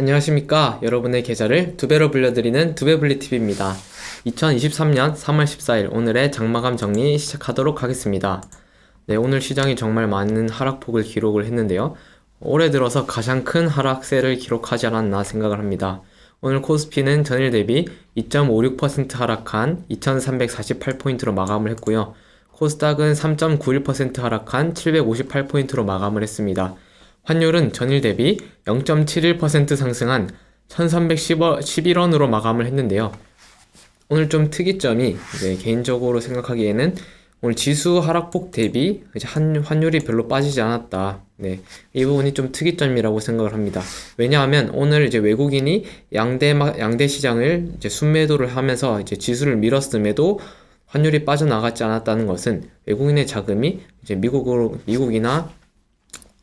안녕하십니까. 여러분의 계좌를 두 배로 불려드리는 두배불리TV입니다. 2023년 3월 14일 오늘의 장마감 정리 시작하도록 하겠습니다. 네, 오늘 시장이 정말 많은 하락폭을 기록을 했는데요. 올해 들어서 가장 큰 하락세를 기록하지 않았나 생각을 합니다. 오늘 코스피는 전일 대비 2.56% 하락한 2348포인트로 마감을 했고요. 코스닥은 3.91% 하락한 758포인트로 마감을 했습니다. 환율은 전일 대비 0.71% 상승한 1311원으로 마감을 했는데요. 오늘 좀 특이점이 이제 개인적으로 생각하기에는 오늘 지수 하락폭 대비 이제 한, 환율이 별로 빠지지 않았다. 네. 이 부분이 좀 특이점이라고 생각을 합니다. 왜냐하면 오늘 이제 외국인이 양대, 마- 양대 시장을 이제 순매도를 하면서 이제 지수를 밀었음에도 환율이 빠져나가지 않았다는 것은 외국인의 자금이 이제 미국으로, 미국이나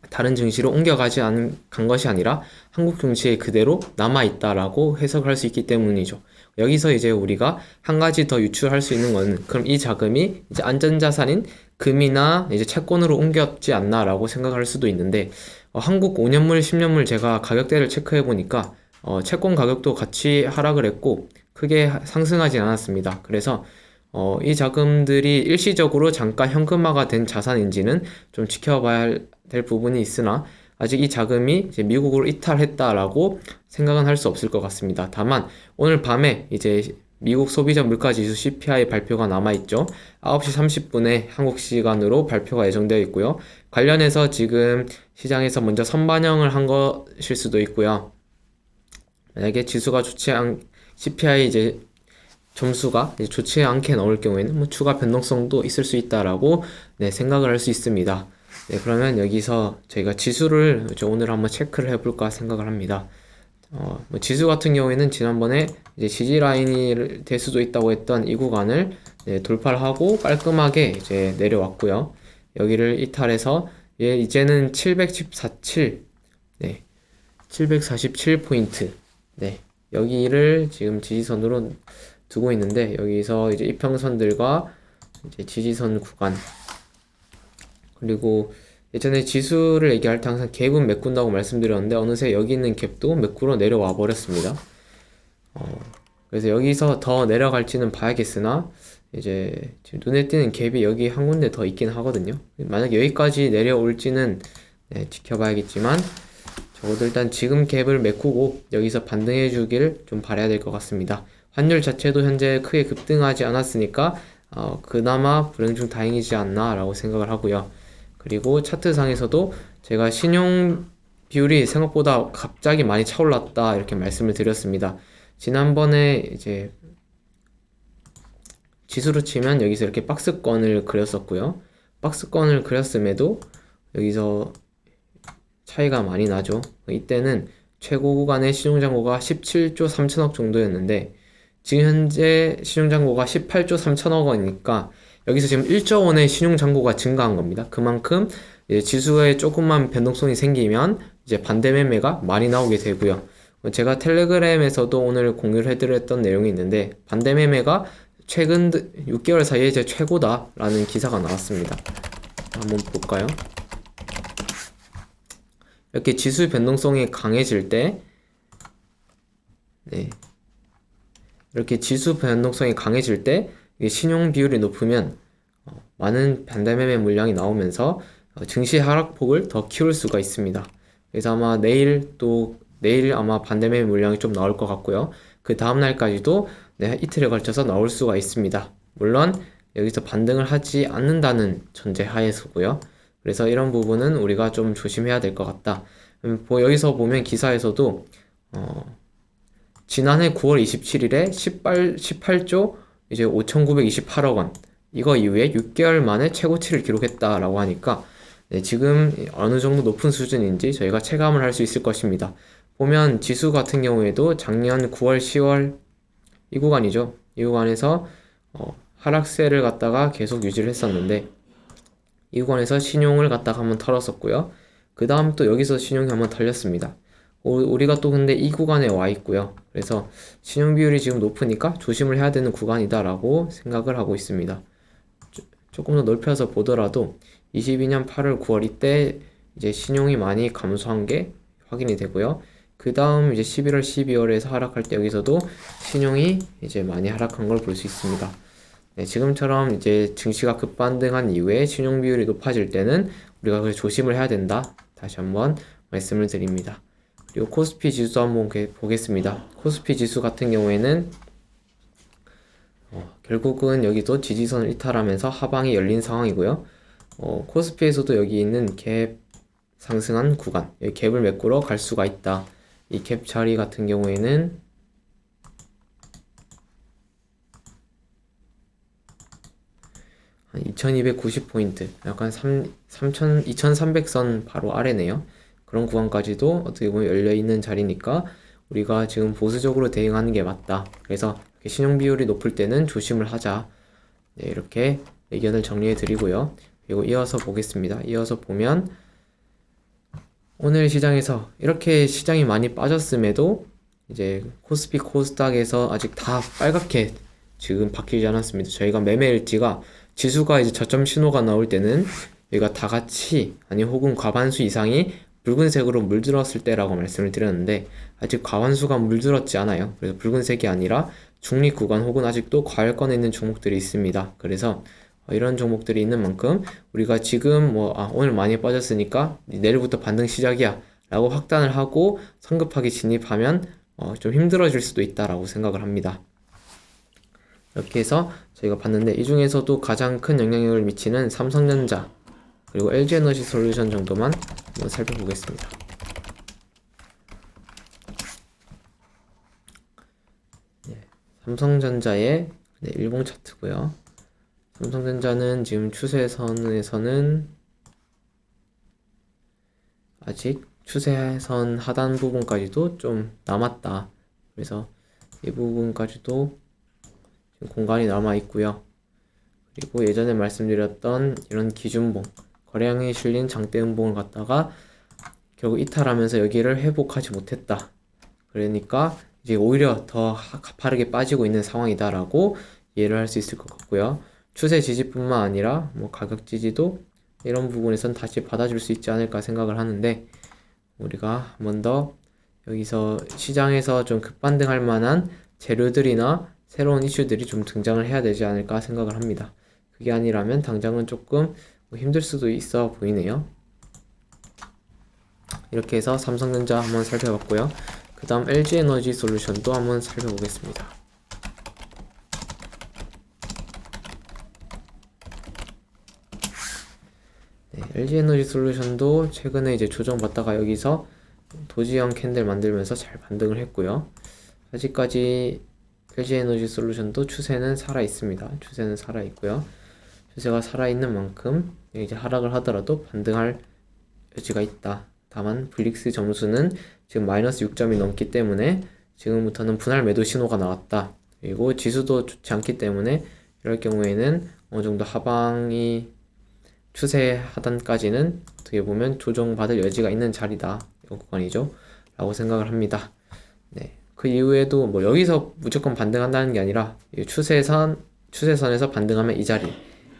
다른 증시로 옮겨가지 않은 간 것이 아니라 한국 증시에 그대로 남아 있다라고 해석할 수 있기 때문이죠. 여기서 이제 우리가 한 가지 더 유출할 수 있는 거는 그럼 이 자금이 이제 안전자산인 금이나 이제 채권으로 옮겼지 않나라고 생각할 수도 있는데 어, 한국 5년물, 10년물 제가 가격대를 체크해 보니까 어, 채권 가격도 같이 하락을 했고 크게 하- 상승하진 않았습니다. 그래서 어, 이 자금들이 일시적으로 잠깐 현금화가 된 자산인지는 좀 지켜봐야 할- 될 부분이 있으나 아직 이 자금이 미국으로 이탈했다라고 생각은 할 수 없을 것 같습니다. 다만 오늘 밤에 이제 미국 소비자 물가 지수 CPI 발표가 남아 있죠. 9시 30분에 한국 시간으로 발표가 예정되어 있고요. 관련해서 지금 시장에서 먼저 선반영을 한 것일 수도 있고요. 만약에 지수가 좋지 않 CPI 이제 점수가 이제 좋지 않게 나올 경우에는 뭐 추가 변동성도 있을 수 있다라고 네, 생각을 할 수 있습니다. 네, 그러면 여기서 저희가 지수를 이제 오늘 한번 체크를 해볼까 생각을 합니다. 어, 뭐 지수 같은 경우에는 지난번에 이제 지지 라인이 될 수도 있다고 했던 이 구간을 네, 돌파를 하고 깔끔하게 이제 내려왔고요. 여기를 이탈해서 예, 이제는 714.7, 네, 747 포인트, 네, 여기를 지금 지지선으로 두고 있는데 여기서 이제 이평선들과 이제 지지선 구간 그리고 예전에 지수를 얘기할 때 항상 갭은 메꾼다고 말씀드렸는데 어느새 여기 있는 갭도 메꾸러 내려와 버렸습니다. 어, 그래서 여기서 더 내려갈지는 봐야겠으나 이제 지금 눈에 띄는 갭이 여기 한 군데 더 있긴 하거든요. 만약 여기까지 내려올지는 네, 지켜봐야겠지만 적어도 일단 지금 갭을 메꾸고 여기서 반등해 주길 좀 바라야 될 것 같습니다. 환율 자체도 현재 크게 급등하지 않았으니까 어, 그나마 불행 중 다행이지 않나라고 생각을 하고요. 그리고 차트상에서도 제가 신용 비율이 생각보다 갑자기 많이 차올랐다 이렇게 말씀을 드렸습니다. 지난번에 이제 지수로 치면 여기서 이렇게 박스권을 그렸었고요. 박스권을 그렸음에도 여기서 차이가 많이 나죠. 이때는 최고 구간의 신용잔고가 17조 3천억 정도였는데 지금 현재 신용잔고가 18조 3천억 원이니까 여기서 지금 1조 원의 신용잔고가 증가한 겁니다. 그만큼 지수에 조금만 변동성이 생기면 이제 반대 매매가 많이 나오게 되고요. 제가 텔레그램에서도 오늘 공유를 해드렸던 내용이 있는데 반대 매매가 최근 6개월 사이에 제 최고다라는 기사가 나왔습니다. 한번 볼까요? 이렇게 지수 변동성이 강해질 때, 네. 이렇게 지수 변동성이 강해질 때, 신용 비율이 높으면, 어, 많은 반대매매 물량이 나오면서, 어, 증시 하락폭을 더 키울 수가 있습니다. 그래서 아마 내일 또, 내일 아마 반대매매 물량이 좀 나올 것 같고요. 그 다음 날까지도, 네, 이틀에 걸쳐서 나올 수가 있습니다. 물론, 여기서 반등을 하지 않는다는 전제 하에서고요. 그래서 이런 부분은 우리가 좀 조심해야 될 것 같다. 음, 뭐 여기서 보면 기사에서도 어, 지난해 9월 27일에 18, 18조 이제 5,928억 원 이거 이후에 6개월 만에 최고치를 기록했다라고 하니까 네, 지금 어느 정도 높은 수준인지 저희가 체감을 할 수 있을 것입니다. 보면 지수 같은 경우에도 작년 9월, 10월 이 구간이죠. 이 구간에서 어, 하락세를 갖다가 계속 유지를 했었는데 이 구간에서 신용을 갖다가 한번 털었었고요. 그 다음 또 여기서 신용이 한번 털렸습니다. 오- 우리가 또 근데 이 구간에 와 있고요. 그래서 신용 비율이 지금 높으니까 조심을 해야 되는 구간이다라고 생각을 하고 있습니다. 조- 조금 더 넓혀서 보더라도 22년 8월, 9월 이때 이제 신용이 많이 감소한 게 확인이 되고요. 그 다음 이제 11월, 12월에서 하락할 때 여기서도 신용이 이제 많이 하락한 걸 볼 수 있습니다. 네, 지금처럼 이제 증시가 급반등한 이후에 신용 비율이 높아질 때는 우리가 그 조심을 해야 된다. 다시 한번 말씀을 드립니다. 그리고 코스피 지수 한번 게- 보겠습니다. 코스피 지수 같은 경우에는 어, 결국은 여기도 지지선을 이탈하면서 하방이 열린 상황이고요. 어, 코스피에서도 여기 있는 갭 상승한 구간, 갭을 메꾸러 갈 수가 있다. 이 갭 자리 같은 경우에는 한 2290포인트, 약간 3, 3000, 2300선 바로 아래네요. 그런 구간까지도 어떻게 보면 열려 있는 자리니까 우리가 지금 보수적으로 대응하는 게 맞다. 그래서 신용 비율이 높을 때는 조심을 하자. 네, 이렇게 의견을 정리해 드리고요. 그리고 이어서 보겠습니다. 이어서 보면 오늘 시장에서 이렇게 시장이 많이 빠졌음에도 이제 코스피 코스닥에서 아직 다 빨갛게 지금 바뀌지 않았습니다. 저희가 매매 일지가 지수가 이제 저점 신호가 나올 때는 여기가 다 같이 아니 혹은 과반수 이상이 붉은색으로 물들었을 때라고 말씀을 드렸는데 아직 과반수가 물들었지 않아요. 그래서 붉은색이 아니라 중립 구간 혹은 아직도 과열권에 있는 종목들이 있습니다. 그래서 어, 이런 종목들이 있는 만큼 우리가 지금 뭐 아, 오늘 많이 빠졌으니까 내일부터 반등 시작이야 라고 확단을 하고 성급하게 진입하면 어, 좀 힘들어질 수도 있다라고 생각을 합니다. 이렇게 해서 저희가 봤는데 이 중에서도 가장 큰 영향력을 미치는 삼성전자 그리고 LG에너지 솔루션 정도만 한번 살펴보겠습니다. 네, 삼성전자의 네, 일봉 차트고요. 삼성전자는 지금 추세선에서는 아직 추세선 하단 부분까지도 좀 남았다. 그래서 이 부분까지도 공간이 남아 있고요. 그리고 예전에 말씀드렸던 이런 기준봉, 거래량이 실린 장대 음봉을 갖다가 결국 이탈하면서 여기를 회복하지 못했다. 그러니까 이제 오히려 더 하- 가파르게 빠지고 있는 상황이다라고 이해를 할 수 있을 것 같고요. 추세 지지뿐만 아니라 뭐 가격 지지도 이런 부분에선 다시 받아줄 수 있지 않을까 생각을 하는데 우리가 한 번 더 여기서 시장에서 좀 급반등할 만한 재료들이나 새로운 이슈들이 좀 등장을 해야 되지 않을까 생각을 합니다. 그게 아니라면 당장은 조금 뭐 힘들 수도 있어 보이네요. 이렇게 해서 삼성전자 한번 살펴봤고요. 그 다음 LG에너지 솔루션도 한번 살펴보겠습니다. 네, LG에너지 솔루션도 최근에 이제 조정받다가 여기서 도지형 캔들 만들면서 잘 반등을 했고요. 아직까지 LG에너지 솔루션도 추세는 살아 있습니다. 추세는 살아 있고요. 추세가 살아 있는 만큼 이제 하락을 하더라도 반등할 여지가 있다. 다만 블릭스 점수는 지금 마이너스 6점이 넘기 때문에 지금부터는 분할 매도 신호가 나왔다. 그리고 지수도 좋지 않기 때문에 이럴 경우에는 어느 정도 하방이 추세 하단까지는 어떻게 보면 조정받을 여지가 있는 자리다. 이 구간이죠. 라고 생각을 합니다. 네. 그 이후에도 뭐 여기서 무조건 반등한다는 게 아니라 이 추세선, 추세선에서 반등하면 이 자리,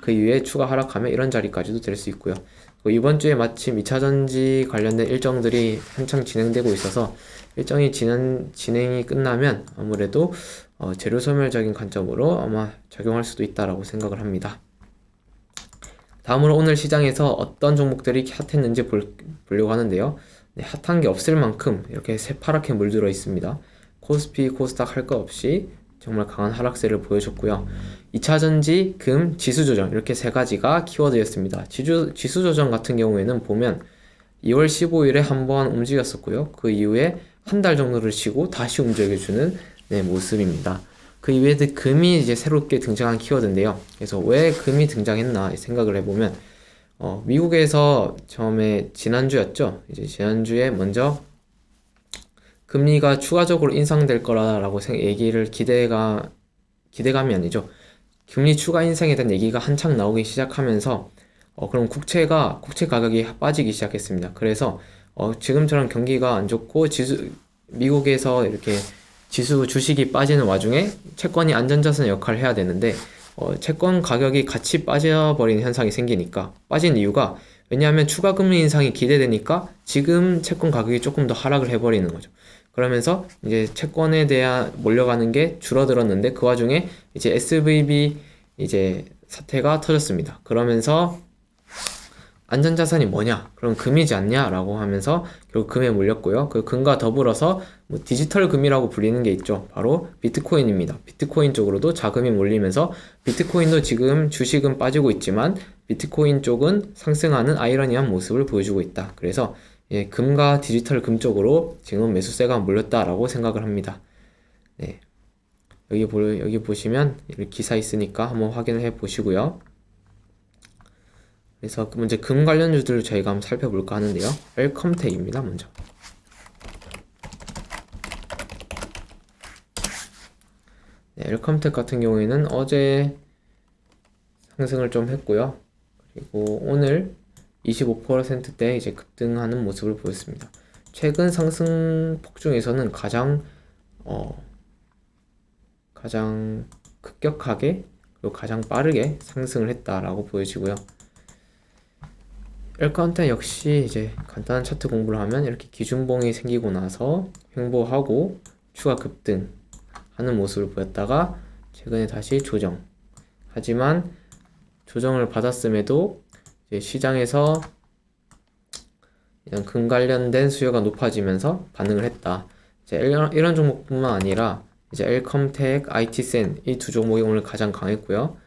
그 이후에 추가 하락하면 이런 자리까지도 될 수 있고요. 그 이번 주에 마침 2차 전지 관련된 일정들이 한창 진행되고 있어서 일정이 진행, 진행이 끝나면 아무래도 어, 재료 소멸적인 관점으로 아마 작용할 수도 있다라고 생각을 합니다. 다음으로 오늘 시장에서 어떤 종목들이 핫했는지 볼, 보려고 하는데요. 네, 핫한 게 없을 만큼 이렇게 새파랗게 물들어 있습니다. 코스피, 코스닥 할거 없이 정말 강한 하락세를 보여줬고요. 2차 전지, 금, 지수 조정 이렇게 세 가지가 키워드였습니다. 지수, 지수 조정 같은 경우에는 보면 2월 15일에 한번 움직였었고요. 그 이후에 한 달 정도를 쉬고 다시 움직여주는 네, 모습입니다. 그 이외에도 금이 이제 새롭게 등장한 키워드인데요. 그래서 왜 금이 등장했나 생각을 해보면 어, 미국에서 처음에 지난주였죠. 이제 지난주에 먼저 금리가 추가적으로 인상될 거라라고 생- 얘기를 기대가 기대감이 아니죠. 금리 추가 인상에 대한 얘기가 한창 나오기 시작하면서 어, 그럼 국채가 국채 가격이 빠지기 시작했습니다. 그래서 어, 지금처럼 경기가 안 좋고 지수 미국에서 이렇게 지수 주식이 빠지는 와중에 채권이 안전자산 역할을 해야 되는데 어, 채권 가격이 같이 빠져버리는 현상이 생기니까 빠진 이유가 왜냐하면 추가 금리 인상이 기대되니까 지금 채권 가격이 조금 더 하락을 해버리는 거죠. 그러면서 이제 채권에 대한 몰려가는 게 줄어들었는데 그 와중에 이제 SVB 이제 사태가 터졌습니다. 그러면서 안전자산이 뭐냐? 그럼 금이지 않냐 라고 하면서 결국 금에 몰렸고요. 그 금과 더불어서 뭐 디지털 금이라고 불리는 게 있죠. 바로 비트코인입니다. 비트코인 쪽으로도 자금이 몰리면서 비트코인도 지금 주식은 빠지고 있지만 비트코인 쪽은 상승하는 아이러니한 모습을 보여주고 있다. 그래서 예, 금과 디지털 금 쪽으로 지금 매수세가 몰렸다라고 생각을 합니다. 네. 여기 보 여기 보시면 기사 있으니까 한번 확인을 해 보시고요. 그래서 먼저 금 관련주들 저희가 한번 살펴볼까 하는데요. 웰컴텍입니다. 먼저. 네, 웰컴텍 같은 경우에는 어제 상승을 좀 했고요. 그리고 오늘 25%대 이제 급등하는 모습을 보였습니다. 최근 상승폭 중에서는 가장 어 가장 급격하게 그리고 가장 빠르게 상승을 했다라고 보여지고요. 엘카운트 역시 이제 간단한 차트 공부를 하면 이렇게 기준봉이 생기고 나서 횡보하고 추가 급등 하는 모습을 보였다가 최근에 다시 조정. 하지만 조정을 받았음에도 시장에서 이런 금 관련된 수요가 높아지면서 반응을 했다. 이제 이런, 이런 종목뿐만 아니라 이제 엘컴텍, IT센 이 두 종목이 오늘 가장 강했고요.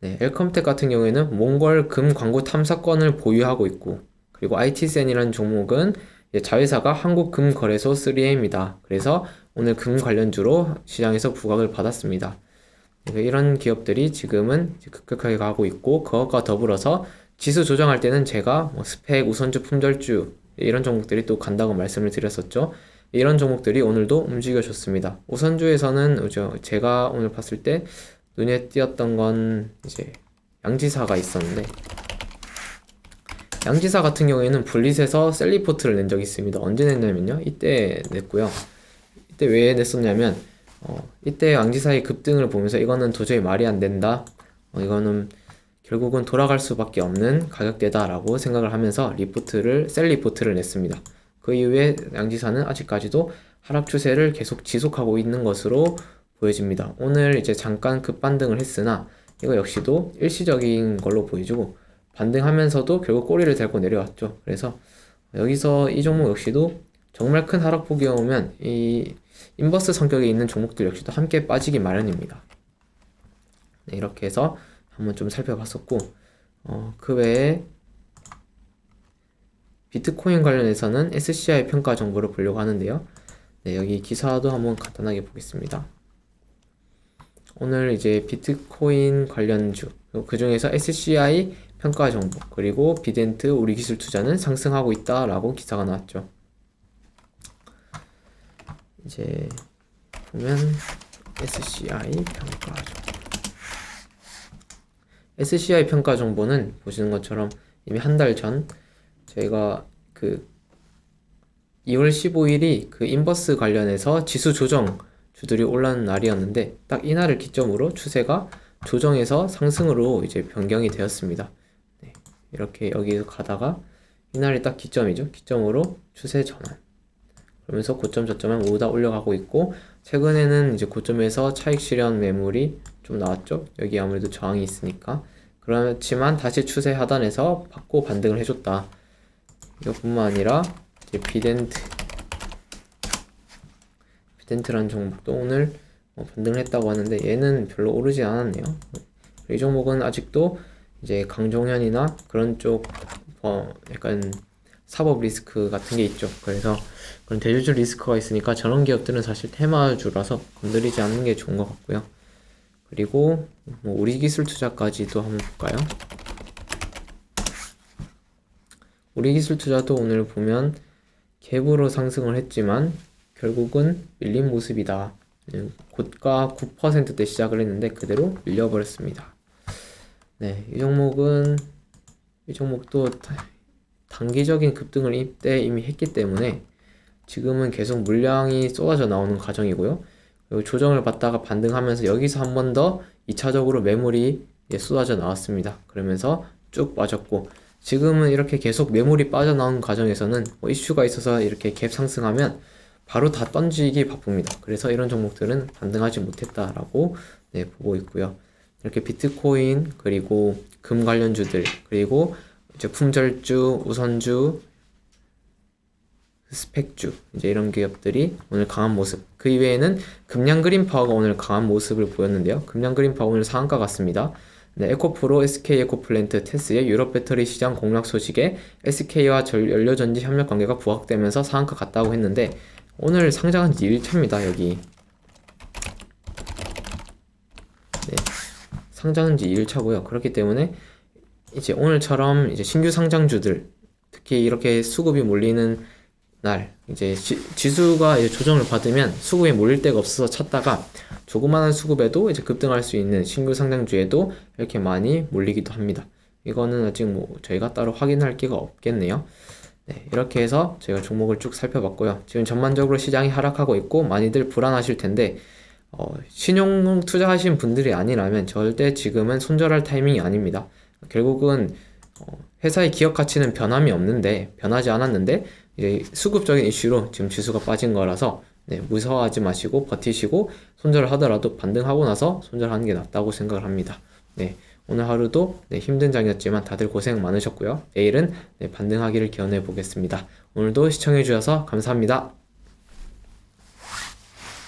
네, 엘컴텍 같은 경우에는 몽골 금 광고 탐사권을 보유하고 있고 그리고 IT센이라는 종목은 자회사가 한국금거래소 3M이다. 그래서 오늘 금 관련주로 시장에서 부각을 받았습니다. 이런 기업들이 지금은 급격하게 가고 있고 그것과 더불어서 지수 조정할 때는 제가 뭐 스펙, 우선주, 품절주 이런 종목들이 또 간다고 말씀을 드렸었죠. 이런 종목들이 오늘도 움직여줬습니다. 우선주에서는 제가 오늘 봤을 때 눈에 띄었던 건 이제 양지사가 있었는데 양지사 같은 경우에는 분리해서 셀리포트를 낸 적이 있습니다. 언제 냈냐면요. 이때 냈고요. 이때 왜 냈었냐면 어, 이때 양지사의 급등을 보면서 이거는 도저히 말이 안 된다. 어, 이거는 결국은 돌아갈 수밖에 없는 가격대다라고 생각을 하면서 리포트를 셀 리포트를 냈습니다. 그 이후에 양지사는 아직까지도 하락 추세를 계속 지속하고 있는 것으로 보여집니다. 오늘 이제 잠깐 급반등을 했으나 이거 역시도 일시적인 걸로 보여지고 반등하면서도 결국 꼬리를 달고 내려왔죠. 그래서 여기서 이 종목 역시도 정말 큰 하락폭이 오면 이 인버스 성격에 있는 종목들 역시도 함께 빠지기 마련입니다. 네, 이렇게 해서 한번 좀 살펴봤었고 어, 그 외에 비트코인 관련해서는 SCI 평가 정보를 보려고 하는데요. 네, 여기 기사도 한번 간단하게 보겠습니다. 오늘 이제 비트코인 관련주, 그 중에서 SCI 평가 정보, 그리고 비덴트 우리 기술 투자는 상승하고 있다 라고 기사가 나왔죠. 이제 보면 SCI 평가 정보. SCI 평가 정보는 보시는 것처럼 이미 한 달 전 저희가 그 2월 15일이 그 인버스 관련해서 지수 조정 주들이 올라는 날이었는데 딱 이날을 기점으로 추세가 조정에서 상승으로 이제 변경이 되었습니다. 네, 이렇게 여기서 가다가 이날이 딱 기점이죠. 기점으로 추세 전환. 그러면서 고점 저점은 모두 다 올라가고 있고 최근에는 이제 고점에서 차익 실현 매물이 좀 나왔죠. 여기 아무래도 저항이 있으니까 그렇지만 다시 추세 하단에서 받고 반등을 해줬다. 이것뿐만 아니라 이제 비덴트 비덴트라는 종목도 오늘 어, 반등을 했다고 하는데 얘는 별로 오르지 않았네요. 이 종목은 아직도 이제 강종현이나 그런 쪽 어, 약간 사법 리스크 같은 게 있죠. 그래서 그런 대주주 리스크가 있으니까 저런 기업들은 사실 테마주라서 건드리지 않는 게 좋은 것 같고요. 그리고 뭐 우리 기술 투자까지도 한번 볼까요? 우리 기술 투자도 오늘 보면 갭으로 상승을 했지만 결국은 밀린 모습이다. 고가 9%대 시작을 했는데 그대로 밀려버렸습니다. 네, 이 종목은 이 종목도 단기적인 급등을 이때 이미 했기 때문에 지금은 계속 물량이 쏟아져 나오는 과정이고요. 조정을 받다가 반등하면서 여기서 한 번 더 2차적으로 매물이 쏟아져 나왔습니다. 그러면서 쭉 빠졌고 지금은 이렇게 계속 매물이 빠져나오는 과정에서는 뭐 이슈가 있어서 이렇게 갭 상승하면 바로 다 던지기 바쁩니다. 그래서 이런 종목들은 반등하지 못했다라고 네, 보고 있고요. 이렇게 비트코인 그리고 금 관련주들 그리고 이제 품절주, 우선주, 스펙주 이제 이런 기업들이 오늘 강한 모습. 그 이외에는 금양 그린 파워가 오늘 강한 모습을 보였는데요. 금양 그린 파워 오늘 상한가 같습니다. 네, 에코프로, SK 에코플랜트, 테스의 유럽 배터리 시장 공략 소식에 SK와 연료전지 협력 관계가 부각되면서 상한가 같다고 했는데 오늘 상장한 지 1차입니다. 여기. 네. 상장한 지 1차고요. 그렇기 때문에 이제 오늘처럼 이제 신규 상장주들 특히 이렇게 수급이 몰리는 날 이제 지, 지수가 이제 조정을 받으면 수급이 몰릴 데가 없어서 찾다가 조그마한 수급에도 이제 급등할 수 있는 신규 상장주에도 이렇게 많이 몰리기도 합니다. 이거는 아직 뭐 저희가 따로 확인할 게가 없겠네요. 네, 이렇게 해서 저희가 종목을 쭉 살펴봤고요. 지금 전반적으로 시장이 하락하고 있고 많이들 불안하실 텐데 어, 신용 투자하신 분들이 아니라면 절대 지금은 손절할 타이밍이 아닙니다. 결국은 어, 회사의 기업 가치는 변함이 없는데 변하지 않았는데 이제 수급적인 이슈로 지금 지수가 빠진 거라서 네, 무서워하지 마시고 버티시고 손절을 하더라도 반등하고 나서 손절하는 게 낫다고 생각을 합니다. 네, 오늘 하루도 네, 힘든 장이었지만 다들 고생 많으셨고요. 내일은 네, 반등하기를 기원해 보겠습니다. 오늘도 시청해 주셔서 감사합니다.